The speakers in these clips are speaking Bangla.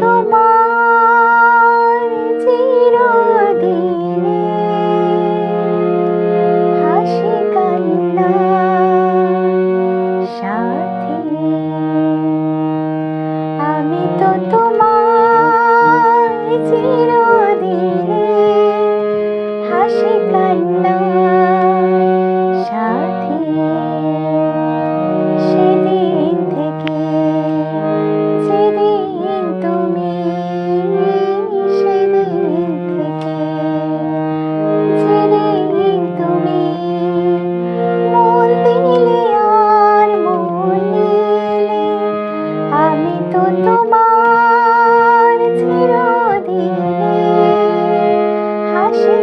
তোমার চিরদিনে হাসি কান্না সাথী। আমি তো তোমার চিরদিনে হাসি তোমার চিরদিনে হাসি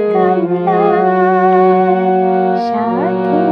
সাথী